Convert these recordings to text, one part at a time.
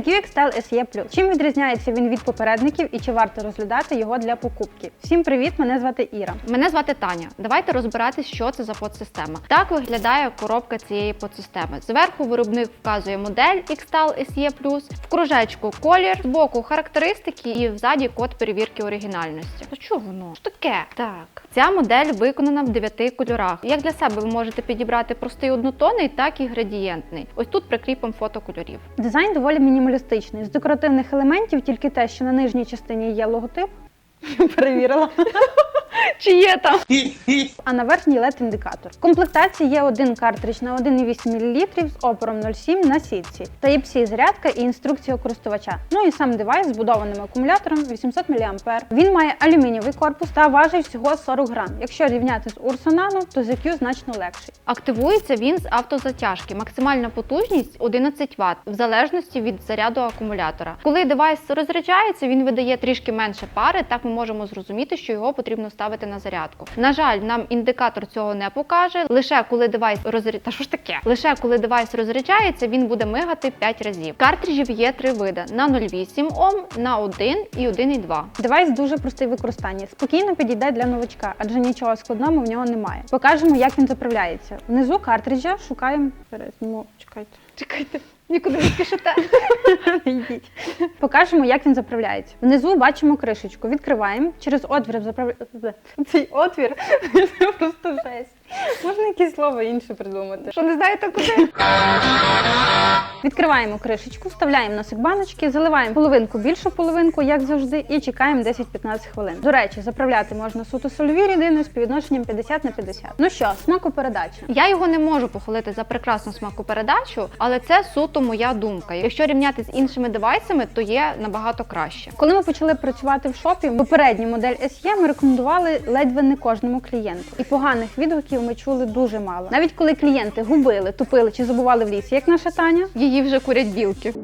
The QXTEL SE+. Чим відрізняється він від попередників і чи варто розглядати його для покупки? Всім привіт! Мене звати Іра. Мене звати Таня. Давайте розбиратись, що це за подсистема. Так виглядає коробка цієї подсистеми. Зверху виробник вказує модель XTAL SE+, в кружечку колір, збоку характеристики і взаді код перевірки оригінальності. То що воно? Що таке? Так. Ця модель виконана в дев'яти кольорах. Як для себе ви можете підібрати простий однотонний, так і градієнтний. Ось тут прикріпимо фото кольорів. Дизайн доволі мінімалістичний. З декоративних елементів тільки те, що на нижній частині є логотип. Перевірила. Чи є там? А на верхній led індикатор. В комплектації є один картридж на 1,8 мл з опором 0,7 на сітці, Type-C зарядка і інструкція користувача. Ну і сам девайс з будованим акумулятором 800 мА. Він має алюмінієвий корпус та важить всього 40 грам. Якщо рівняти з Ursa Nano, то ZQ значно легший. Активується він з автозатяжки. Максимальна потужність 11 Вт, в залежності від заряду акумулятора. Коли девайс розряджається, він видає трішки менше пари. Так ми можемо зрозуміти, що його потрібно ставити на зарядку. На жаль, нам індикатор цього не покаже. Лише коли девайс розряд... Та що ж таке? Лише коли девайс розряджається, він буде мигати 5 разів. Картриджів є три види: на 0,8 Ом, на 1 і 1,2. Девайс дуже простий в використанні. Спокійно підійде для новачка, адже нічого складного в нього немає. Покажемо, як він заправляється. Внизу картриджа шукаємо. Перезніму, чекайте. Чекайте, нікуди не спішите. Покажемо, як він заправляється. Внизу бачимо кришечку. Відкриваємо. Через отвір заправ... Цей отвір це просто жесть. Можна якесь слово інше придумати. Що не знаєте куди? Відкриваємо кришечку, вставляємо носик баночки, заливаємо половинку більшу половинку, як завжди, і чекаємо 10-15 хвилин. До речі, заправляти можна суто сольові рідини з співвідношенням 50 на 50. Ну що, смакопередача. Я його не можу похвалити за прекрасну смакопередачу, але це суто моя думка. Якщо рівняти з іншими девайсами, то є набагато краще. Коли ми почали працювати в шопі, попередню модель SE ми рекомендували ледве не кожному клієнту. І поганих відгуків ми чули дуже мало. Навіть коли клієнти губили, тупили чи забували в лісі, як наша Таня, Її вже курять білки.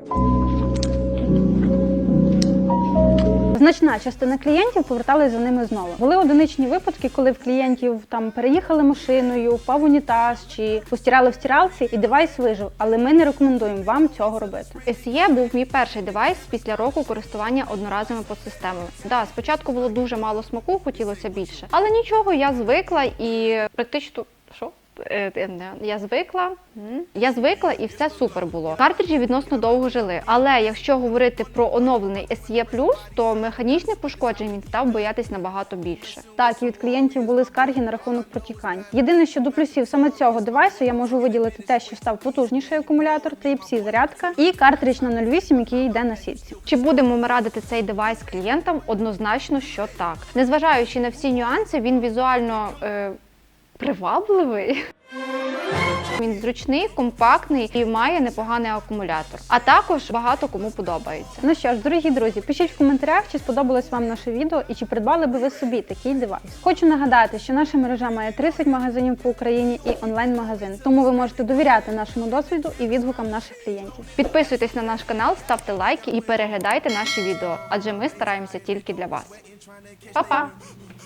Значна частина клієнтів поверталися за ними знову. Були одиничні випадки, коли в клієнтів там переїхали машиною, впав унітаз чи постирали в стиралці, і девайс вижив. Але ми не рекомендуємо вам цього робити. SE був мій перший девайс після року користування одноразовими подсистемами. Да, спочатку було дуже мало смаку, хотілося більше, але нічого, я звикла і практично що? Е, е, Я звикла, я звикла і все супер було. Картриджі відносно довго жили. Але якщо говорити про оновлений SE+, то механічних пошкоджень він став боятись набагато більше. Так, і від клієнтів були скарги на рахунок протікань. Єдине, що до плюсів саме цього девайсу я можу виділити те, що став потужніший акумулятор, Type-C зарядка і картридж на 0,8, який йде на сітці. Чи будемо ми радити цей девайс клієнтам? Однозначно, що так. Незважаючи на всі нюанси, він візуально е, привабливий. Він зручний, компактний і має непоганий акумулятор. А також багато кому подобається. Ну що ж, дорогі друзі, пишіть в коментарях, чи сподобалось вам наше відео і чи придбали би ви собі такий девайс. Хочу нагадати, що наша мережа має 30 магазинів по Україні і онлайн-магазин, тому ви можете довіряти нашому досвіду і відгукам наших клієнтів. Підписуйтесь на наш канал, ставте лайки і переглядайте наші відео, адже ми стараємося тільки для вас. Па-па!